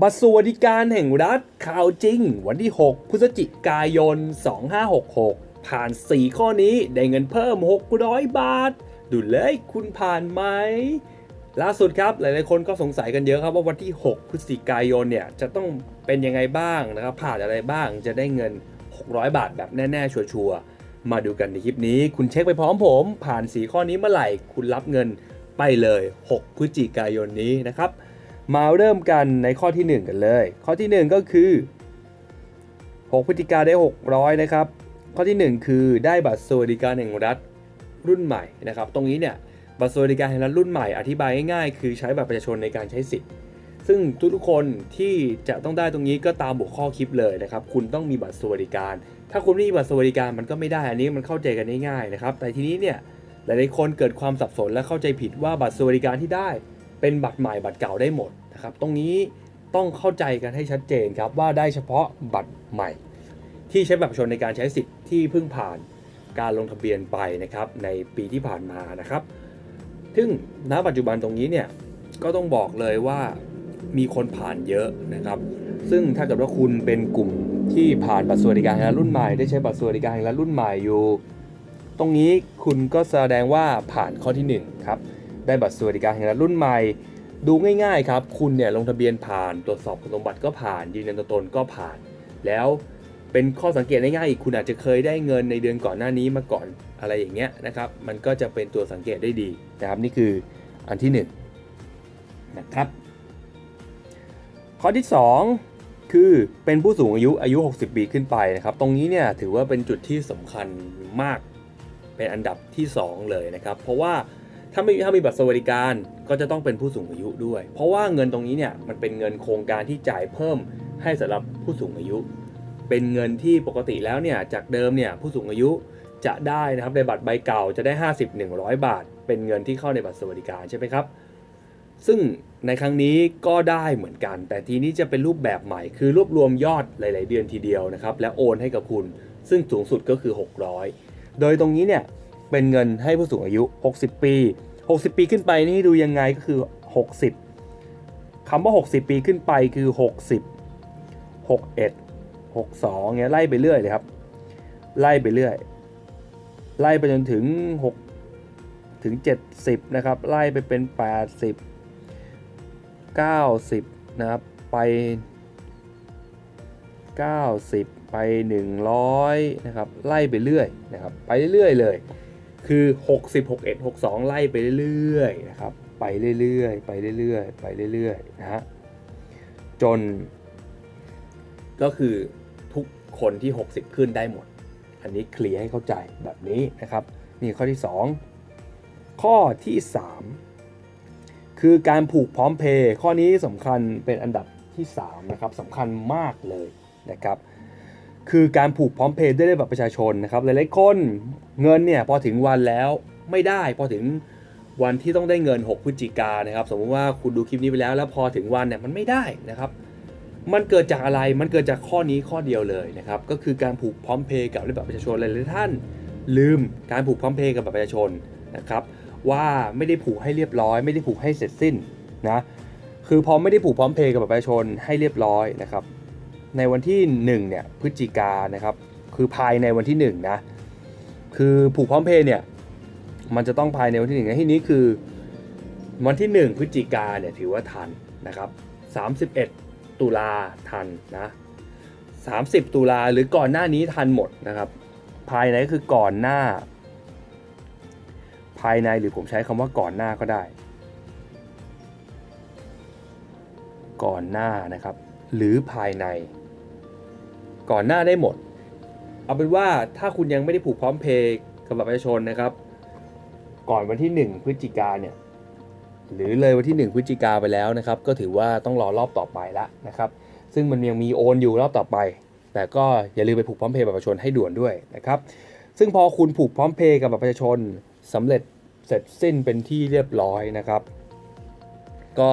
บัตรสวัสดิการแห่งรัฐข่าวจริง วันที่ 6 พฤศจิกายน 2566 ผ่าน 4 ข้อนี้ได้เงินเพิ่ม 600 บาท ดูเลยคุณผ่านไหม ล่าสุดครับหลายๆคนก็สงสัยกันเยอะครับว่าวันที่ 6 พฤศจิกายนเนี่ยจะต้องเป็นยังไงบ้างนะครับ ผ่านอะไรบ้างจะได้เงิน 600 บาทแบบแน่ๆ ชัวร์ๆมาดูกันในคลิปนี้ คุณเช็คไปพร้อมผม ผ่าน 4 ข้อนี้เมื่อไหร่คุณรับเงินไปเลย 6 พฤศจิกายนนี้นะครับ มาเริ่มกันในข้อที่ 1 กันเลย ข้อที่ 1 ก็คือ 6 พฤศจิกาได้ 600 นะครับ ข้อที่ 1 คือได้บัตรสวัสดิการแห่งรัฐรุ่นใหม่นะครับ ตรงนี้เนี่ยบัตรสวัสดิการแห่งรัฐรุ่นใหม่อธิบายง่ายๆคือใช้บัตรประชาชนในการใช้สิทธิ์ ซึ่งทุกๆคนที่จะต้องได้ตรงนี้ก็ตามหัวข้อคลิปเลยนะครับ คุณต้องมีบัตรสวัสดิการ ถ้าคุณไม่มีบัตรสวัสดิการมันก็ไม่ได้ อันนี้มันเข้าใจกันง่ายๆนะครับ แต่ทีนี้เนี่ยหลายๆคนเกิดความสับสนและเข้าใจผิดว่าบัตรสวัสดิการที่ได้ เป็นบัตรใหม่บัตรเก่าได้หมด นะครับ ตรงนี้ต้องเข้าใจกันให้ชัดเจนครับว่าได้เฉพาะบัตรใหม่ ที่ใช้บัตรประชาชนในการใช้สิทธิ์ที่เพิ่งผ่านการลงทะเบียนไปนะครับในปีที่ผ่านมานะครับ ซึ่งณปัจจุบันตรงนี้เนี่ยก็ต้องบอกเลยว่ามีคนผ่านเยอะนะครับ ซึ่งถ้าเกิดว่าคุณเป็นกลุ่มที่ผ่านบัตรสวัสดิการแห่งรัฐรุ่นใหม่ได้ใช้บัตรสวัสดิการแห่งรัฐรุ่นใหม่อยู่ ตรงนี้คุณก็แสดงว่าผ่านข้อที่หนึ่งครับได้บัตรสวัสดิการแห่งรัฐรุ่นใหม่ ดูง่ายๆครับ คุณเนี่ยลงทะเบียนผ่าน ตรวจสอบคุณสมบัติก็ผ่าน ยืนยันตัวตนก็ผ่าน แล้วเป็นข้อสังเกตง่ายๆอีกคุณอาจจะเคยได้เงินในเดือนก่อนหน้านี้มาก่อนอะไรอย่างเงี้ยนะครับ มันก็จะเป็นตัวสังเกตได้ดีนะครับนี่คืออันที่1นงนะครับ ข้อที่ 2 คือเป็นผู้สูงอายุอายุ 60 ปีขึ้นไปนะครับ ตรงนี้เนี่ยถือว่าเป็นจุดที่สำคัญมากเป็นอันดับที่ 2 เลยนะครับ เพราะว่า ถ้าไม่ถ้ามีบัตรสวัสดิการก็จะต้องเป็นผู้สูงอายุด้วย เพราะว่าเงินตรงนี้เนี่ยมันเป็นเงินโครงการที่จ่ายเพิ่มให้สำหรับผู้สูงอายุ เป็นเงินที่ปกติแล้วเนี่ยจากเดิมเนี่ยผู้สูงอายุจะได้นะครับในบัตรใบเก่าจะได้ 50 100 บาท เป็นเงินที่เข้าในบัตรสวัสดิการใช่ไหมครับ ซึ่งในครั้งนี้ก็ได้เหมือนกัน แต่ทีนี้จะเป็นรูปแบบใหม่ คือรวบรวมยอดหลาย ๆ เดือนทีเดียวนะครับและโอนให้กับคุณ ซึ่งสูงสุดก็คือ 600 โดยตรงนี้เนี่ยเป็นเงินให้ผู้สูงอายุ 60 ปี 60 ปีขึ้นไปนี่ดูยังไงก็คือ 60คำว่า 60 ปีขึ้นไปคือ 60 61 62เงี้ยไล่ไปเรื่อยเลยครับ ไล่ไปเรื่อย ไล่ไปจนถึง 6 ถึง 70 นะครับ ไล่ไปเป็น 80 90 นะครับ ไป 90 ไป 100 นะครับ ไล่ไปเรื่อยนะครับ ไปเรื่อยเลย คือ 60 61 62 ไล่ไปเรื่อยๆนะครับไปเรื่อยๆไปเรื่อยๆไปเรื่อยๆนะฮะจน ก็คือทุกคนที่ 60 ขึ้นได้หมด อันนี้เคลียร์ให้เข้าใจแบบนี้นะครับนี่ข้อที่ 2 ข้อที่ 3 คือการผูกพร้อมเพย์ข้อนี้สำคัญเป็นอันดับที่ 3 นะครับสำคัญมากเลยนะครับ คือการผูกพร้อมเพย์ด้วยเลขบัตรประชาชนนะครับหลายๆคนเงินเนี่ยพอถึงวันแล้วไม่ได้พอถึงวันที่ต้องได้เงิน 6 พฤศจิกานะครับ สมมติว่าคุณดูคลิปนี้ไปแล้ว แล้วพอถึงวันเนี่ยมันไม่ได้นะครับ มันเกิดจากอะไรมันเกิดจากข้อนี้ข้อเดียวเลยนะครับ ก็คือการผูกพร้อมเพย์กับเลขบัตรประชาชนหลายๆท่าน ลืมการผูกพร้อมเพย์กับบัตรประชาชนนะครับว่าไม่ได้ผูกให้เรียบร้อย ไม่ได้ผูกให้เสร็จสิ้นนะคือพอไม่ได้ผูกพร้อมเพย์กับบัตรประชาชนให้เรียบร้อยนะครับ ในวันที่1เนี่ยพฤศจิกานะครับคือภายในวันที่1นะคือผูกพร้อมเพย์เนี่ยมันจะต้องภายในวันที่1ในที่นี้คือวันที่ 1 พฤศจิกาเนี่ยถือว่าทันนะครับ 31 ตุลาทันนะ30 ตุลาหรือก่อนหน้านี้ทันหมดนะครับ ภายในก็คือก่อนหน้า ภายในหรือผมใช้คำว่าก่อนหน้าก็ได้ ก่อนหน้านะครับ หรือภายใน ก่อนหน้าได้หมด เอาเป็นว่าถ้าคุณยังไม่ได้ผูกพร้อมเพย์กับบัตรประชาชนนะครับ ก่อนวันที่ 1 พฤศจิกาเนี่ยหรือเลยวันที่ 1 พฤศจิกาไปแล้วนะครับ ก็ถือว่าต้องรอรอบต่อไปละนะครับ ซึ่งมันยังมีโอนอยู่รอบต่อไป แต่ก็อย่าลืมไปผูกพร้อมเพย์บัตรประชาชนให้ด่วนด้วยนะครับ ซึ่งพอคุณผูกพร้อมเพย์กับบัตรประชาชนสำเร็จเสร็จสิ้นเป็นที่เรียบร้อยนะครับ ก็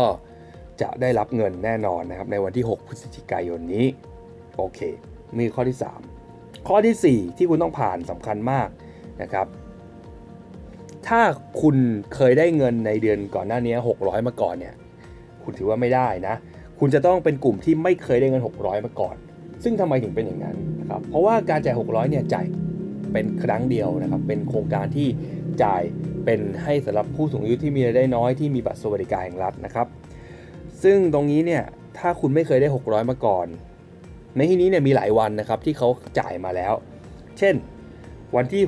จะได้รับเงินแน่นอนนะครับในวันที่ 6 พฤศจิกายนนี้ โอเค มีข้อที่ 3 ข้อทีสี่ 4 ที่คุณต้องผ่านสำคัญมากนะครับ ถ้าคุณเคยได้เงินในเดือนก่อนหน้านี้ 600 มาก่อนเนี่ย คุณถือว่าไม่ได้นะ คุณจะต้องเป็นกลุ่มที่ไม่เคยได้เงิน 600 มาก่อน ซึ่งทำไมถึงเป็นอย่างนั้นนะครับเพราะว่าการจ่าย 600 เนี่ยจ่ายเป็นครั้งเดียวนะครับ เป็นโครงการที่จ่ายเป็นให้สำหรับผู้สูงอายุที่มีรายได้น้อยที่มีบัตรสวัสดิการแห่งรัฐนะครับ ซึ่งตรงนี้เนี่ยถ้าคุณไม่เคยได้ 600 มาก่อน ในที่นี้เนี่ยมีหลายวันนะครับที่เขาจ่ายมาแล้ว เช่น วันที่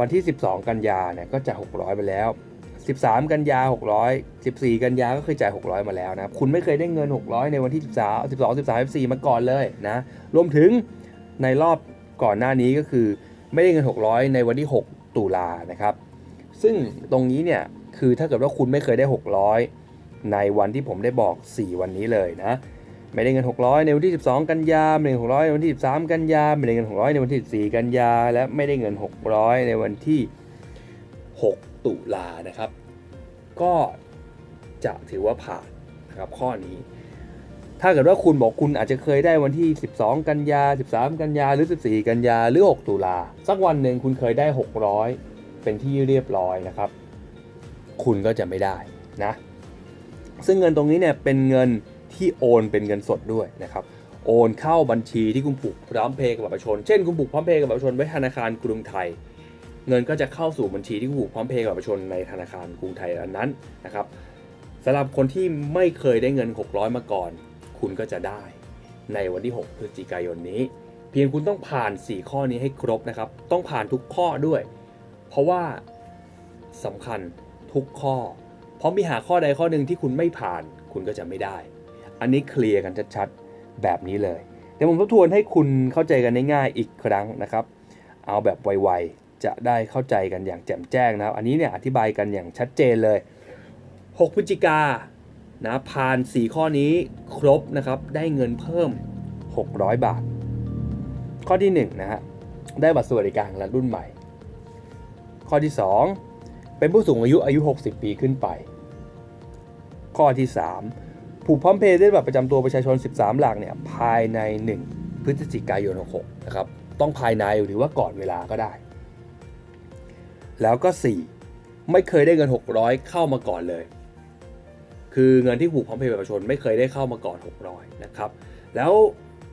วันที่ 12 กันยาเนี่ยก็จ่าย 600 ไปแล้ว 13 กันยา 600 14 กันยาก็เคยจ่าย 600 มาแล้วนะครับ คุณไม่เคยได้เงิน 600 ในวันที่ 13 12 13 14 มาก่อนเลยนะ รวมถึงในรอบก่อนหน้านี้ก็คือไม่ได้เงิน 600 ในวันที่ 6 ตุลานะครับ ซึ่งตรงนี้เนี่ยคือถ้าเกิดว่าคุณไม่เคยได้ 600 ในวันที่ผมได้บอก 4 วันนี้เลยนะ ไม่ได้เงิน 600 ในวันที่ 12 กันยาไม่ได้เงิน600 ในวันที่ 13 กันยาไม่ได้เงิน 600 ในวันที่14กันยา และไม่ได้เงิน 600 ในวันที่ 6 ตุลานะครับ ก็จะถือว่าผ่านนะครับข้อนี้ ถ้าเกิดว่าคุณบอกคุณอาจจะเคยได้วันที่ 12 กันยา 13 กันยา หรือ 14 กันยา หรือ 6 ตุลา สักวันหนึ่งคุณเคยได้ 600 เป็นที่เรียบร้อยนะครับ คุณก็จะไม่ได้นะ ซึ่งเงินตรงนี้เนี่ยเป็นเงิน ที่โอนเป็นเงินสดด้วยนะครับโอนเข้าบัญชีที่คุณผูกพร้อมเพย์กับบัตรประชาชน เช่นคุณผูกพร้อมเพย์กับบัตรประชาชนไว้ธนาคารกรุงไทย เงินก็จะเข้าสู่บัญชีที่คุณผูกพร้อมเพย์กับบัตรประชาชนในธนาคารกรุงไทยอันนั้นนะครับสำหรับคนที่ไม่เคยได้เงิน 600 มาก่อน คุณก็จะได้ในวันที่ 6 พฤศจิกายนนี้ เพียงคุณต้องผ่าน 4 ข้อนี้ให้ครบนะครับ ต้องผ่านทุกข้อด้วย เพราะว่าสำคัญทุกข้อ เพราะมีหาข้อใดข้อหนึ่งที่คุณไม่ผ่าน คุณก็จะไม่ได้ อันนี้เคลียร์กันชัดๆแบบนี้เลยเดี๋ยวผมทบทวนให้คุณเข้าใจกันง่ายๆอีกครั้งนะครับ เอาแบบไวๆจะได้เข้าใจกันอย่างแจ่มแจ้งนะครับ อันนี้เนี่ยอธิบายกันอย่างชัดเจนเลย 6 พฤศจิกานะผ่าน 4 ข้อนี้ครบนะครับได้เงินเพิ่ม 600 บาท ข้อที่1นะฮะได้บัตรสวัสดิการแห่งรัฐรุ่นใหม่ ข้อที่ 2 เป็นผู้สูงอายุอายุ 60 ปีขึ้นไป ข้อที่ 3 ผูกพร้อมเพย์ด้วยบัตรประจำตัวประชาชน 13 หลักเนี่ยภายใน 1 พฤศจิกายน 66 นะครับ ต้องภายในหรือว่าก่อนเวลาก็ได้ แล้วก็ 4 ไม่เคยได้เงิน 600 เข้ามาก่อนเลย คือเงินที่ผูกพร้อมเพย์ประชาชนไม่เคยได้เข้ามาก่อน 600 นะครับ แล้ว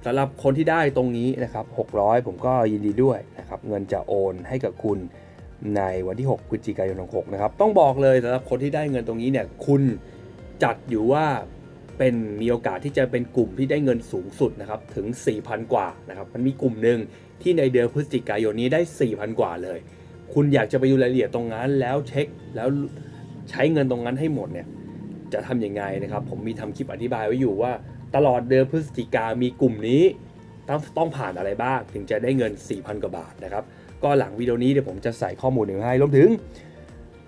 สำหรับคนที่ได้ตรงนี้นะครับ 600 ผมก็ยินดีด้วยนะครับ เงินจะโอนให้กับคุณในวันที่ 6 พฤศจิกายน 66 นะครับ ต้องบอกเลยสำหรับคนที่ได้เงินตรงนี้เนี่ย คุณจัดอยู่ว่า เป็นมีโอกาสที่จะเป็นกลุ่มที่ได้เงินสูงสุดนะครับถึง 4,000 กว่านะครับมันมีกลุ่มหนึ่งที่ในเดือนพฤศจิกายนนี้ได้ 4,000 กว่าเลย คุณอยากจะไปดูรายละเอียดตรงนั้นแล้วเช็คแล้วใช้เงินตรงนั้นให้หมดเนี่ยจะทำยังไงนะครับ ผมมีทำคลิปอธิบายไว้อยู่ว่า ตลอดเดือนพฤศจิกามีกลุ่มนี้ต้องต้องผ่านอะไรบ้างถึงจะได้เงิน 4,000 กว่าบาทนะครับก็หลังวิดีโอนี้เดี๋ยวผมจะใส่ข้อมูลหนึ่งให้รวมถึง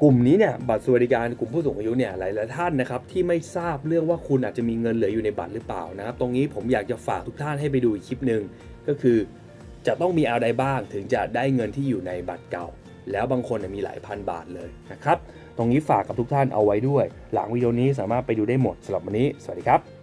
กลุ่มนี้เนี่ยบัตรสวัสดิการกลุ่มผู้สูงอายุเนี่ยหลายๆท่านนะครับที่ไม่ทราบเรื่องว่าคุณอาจจะมีเงินเหลืออยู่ในบัตรหรือเปล่านะครับตรงนี้ผมอยากจะฝากทุกท่านให้ไปดูอีกคลิปหนึ่งก็คือจะต้องมีอะไรบ้างถึงจะได้เงินที่อยู่ในบัตรเก่า แล้วบางคนมีหลายพันบาทเลยนะครับตรงนี้ฝากกับทุกท่านเอาไว้ด้วย หลังวิดีโอนี้สามารถไปดูได้หมดสำหรับวันนี้ สวัสดีครับ